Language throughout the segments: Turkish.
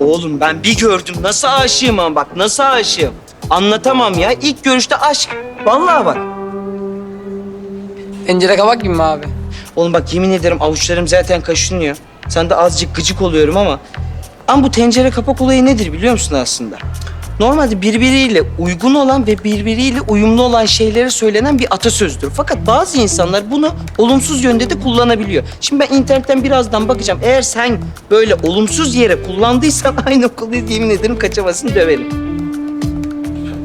Oğlum ben bir gördüm. Nasıl aşığım ama bak nasıl aşığım. Anlatamam ya. İlk görüşte aşk. Vallahi bak. Tencere kabak gibi mi abi? Oğlum bak yemin ederim avuçlarım zaten kaşınıyor. Sen de azıcık gıcık oluyorum ama... Ama bu tencere kapak olayı nedir biliyor musun aslında? Normalde birbiriyle uygun olan ve birbiriyle uyumlu olan şeylere söylenen bir atasözdür. Fakat bazı insanlar bunu olumsuz yönde de kullanabiliyor. Şimdi ben internetten birazdan bakacağım. Eğer sen böyle olumsuz yere kullandıysan aynı okuldayız yemin ederim kaçamasını döverim.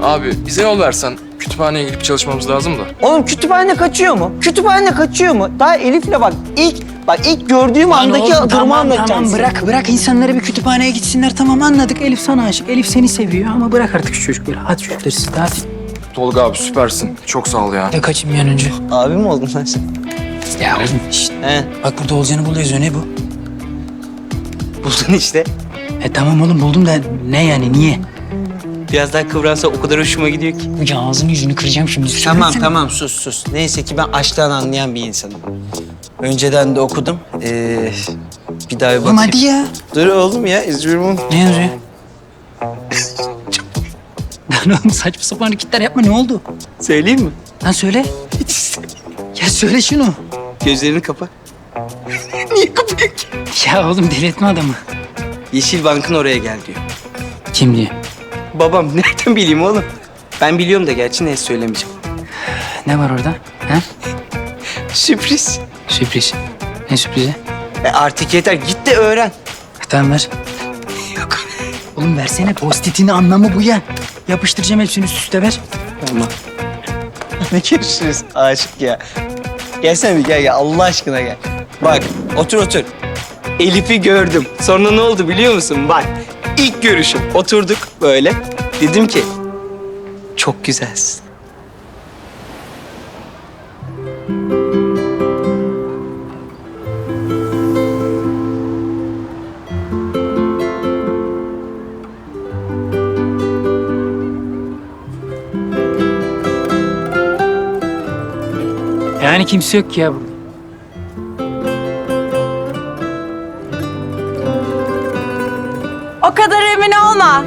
Abi bize yol versen kütüphaneye gidip çalışmamız lazım da. Oğlum kütüphane kaçıyor mu? Kütüphane kaçıyor mu? Daha Elif'le bak ilk bak ilk gördüğüm andaki oğlum, durumu tamam, anlatacağım Tamam size. bırak bırak insanları bir kütüphaneye gitsinler tamam anladık. Elif sana aşık. Elif seni seviyor ama bırak artık şu çocukları. Hadi çocuklar siz de hadi. Tolga abi süpersin. Çok sağ ol ya. De kaçayım bir an önce. Abi mi oldun lan sen? Ya oğlum şşt. He, Bak burada olacağını buluyoruz ne bu? buldun işte. E tamam oğlum buldum da ne yani niye? Biraz daha kıvransa o kadar hoşuma gidiyor ki. Ya ağzını yüzünü kıracağım şimdi. Tamam Söylesene. tamam sus sus. Neyse ki ben aşktan anlayan bir insanım. Önceden de okudum. Ee, bir daha bir Oğlum bakayım. hadi ya. Dur oğlum ya üzülürüm. Ne yazıyor? Lan oğlum saçma sapan hareketler yapma ne oldu? Söyleyeyim mi? Lan söyle. Ya söyle şunu. Gözlerini kapa. Niye kapıyor ki? Ya oğlum delirtme adamı. Yeşil Bank'ın oraya gel diyor. Kim diyor? Babam nereden bileyim oğlum? Ben biliyorum da gerçi neyse söylemeyeceğim. Ne var orada? Ha? Sürpriz. Sürpriz. Ne sürprizi? E artık yeter git de öğren. Tamam ver. Yok. Oğlum versene postitini anlamı bu ya. Yapıştıracağım hepsini üst üste ver. Tamam. ne görüşürüz aşık ya. Gelsene bir gel gel Allah aşkına gel. Bak otur otur. Elif'i gördüm. Sonra ne oldu biliyor musun? Bak ilk görüşüm. Oturduk böyle. Dedim ki çok güzelsin. Yani kimse yok ki ya burada. O kadar emin olma.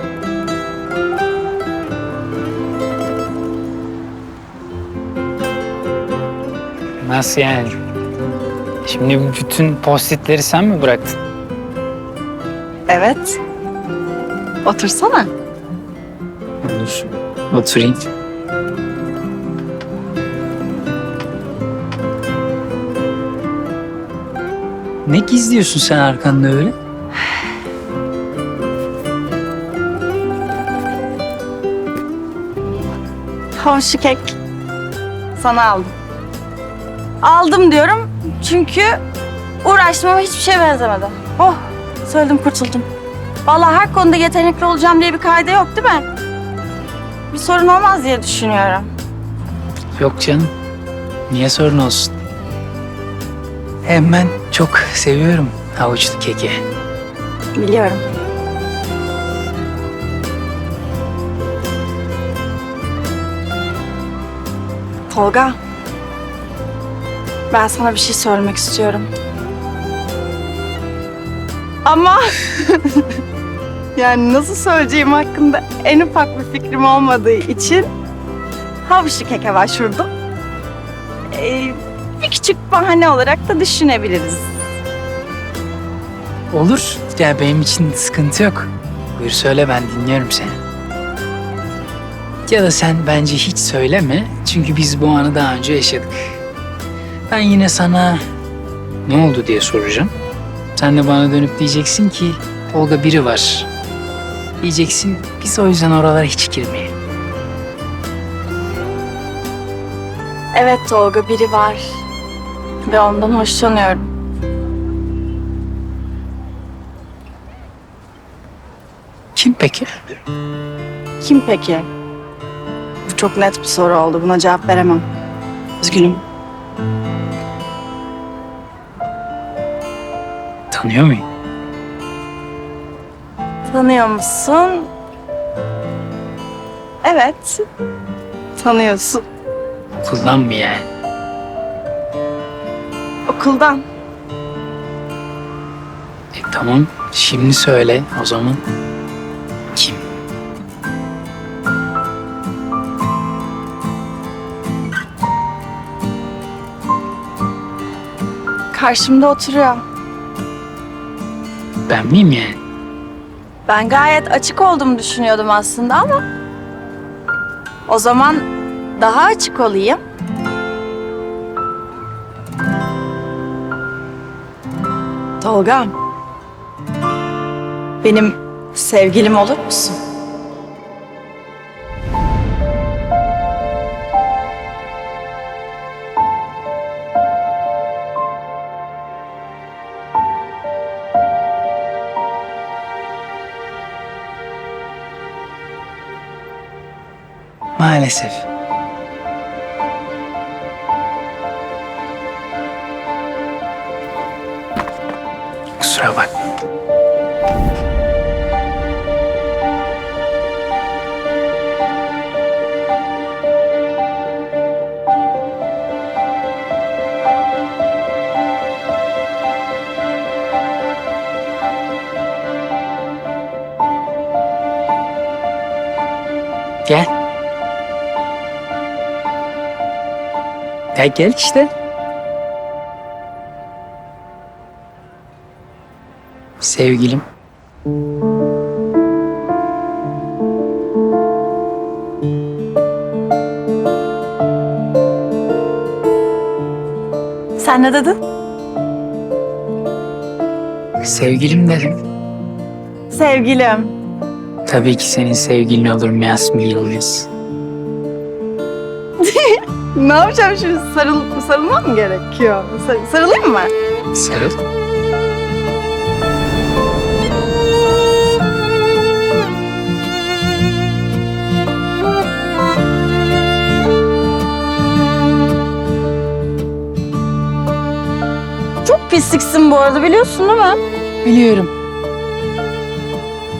Nasıl yani? Şimdi bütün postitleri sen mi bıraktın? Evet. Otursana. Dur. Oturayım. Ne gizliyorsun sen arkanda öyle? Hoş kek. Sana aldım. Aldım diyorum çünkü uğraştım ama hiçbir şeye benzemedi. Oh, söyledim kurtuldum. Vallahi her konuda yetenekli olacağım diye bir kaide yok değil mi? Bir sorun olmaz diye düşünüyorum. Yok canım. Niye sorun olsun? Hem ben çok seviyorum havuçlu keki. Biliyorum. Tolga. Ben sana bir şey söylemek istiyorum. Ama yani nasıl söyleyeceğim hakkında en ufak bir fikrim olmadığı için havuçlu keke başvurdum. Ee, bir küçük bahane olarak da düşünebiliriz. Olur. Ya benim için sıkıntı yok. Buyur söyle ben dinliyorum seni. Ya da sen bence hiç söyleme. Çünkü biz bu anı daha önce yaşadık. Ben yine sana ne oldu diye soracağım. Sen de bana dönüp diyeceksin ki Tolga biri var. Diyeceksin biz o yüzden oralara hiç girmeyelim. Evet Tolga biri var. Ve ondan hoşlanıyorum. Kim peki? Kim peki? Bu çok net bir soru oldu. Buna cevap veremem. Üzgünüm. Tanıyor muyum? Tanıyor musun? Evet. Tanıyorsun. Okuldan mı yani? Okuldan. E, tamam şimdi söyle o zaman. Kim? Karşımda oturuyor. Ben miyim yani? Ben gayet açık olduğumu düşünüyordum aslında ama... O zaman daha açık olayım. Tolga. Benim sevgilim olur musun? Maalesef. Kusura bakma. Gel. Ya gel işte. Sevgilim. Sen ne dedin? Sevgilim dedim. Sevgilim. Tabii ki senin sevgilin olurum Yasmin Yıldız. Ne yapacağım şimdi? Sarıl, sarılmam mı gerekiyor? Sar- sarılayım mı? Sarıl. Çok pisliksin bu arada biliyorsun değil mi? Biliyorum.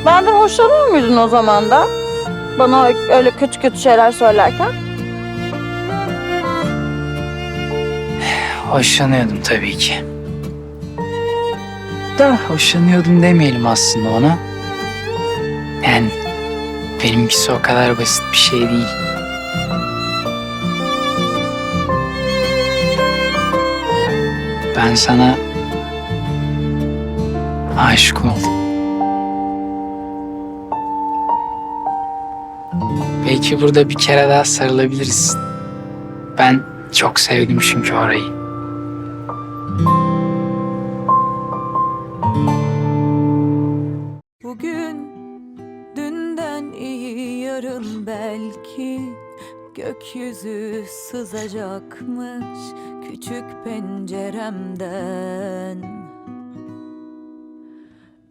Benden hoşlanıyor muydun o zaman da? Bana öyle kötü kötü şeyler söylerken. Hoşlanıyordum tabii ki. Da hoşlanıyordum demeyelim aslında ona. Yani benimkisi o kadar basit bir şey değil. Ben sana aşık oldum. Belki burada bir kere daha sarılabiliriz. Ben çok sevdim çünkü orayı. Bugün dünden iyi yarın belki gökyüzü sızacakmış küçük penceremden.